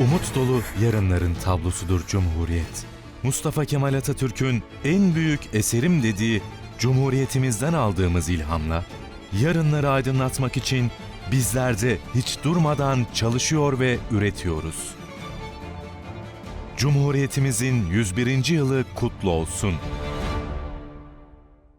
Umut dolu yarınların tablosudur Cumhuriyet. Mustafa Kemal Atatürk'ün en büyük eserim dediği Cumhuriyetimizden aldığımız ilhamla yarınları aydınlatmak için bizler de hiç durmadan çalışıyor ve üretiyoruz. Cumhuriyetimizin 101. yılı kutlu olsun.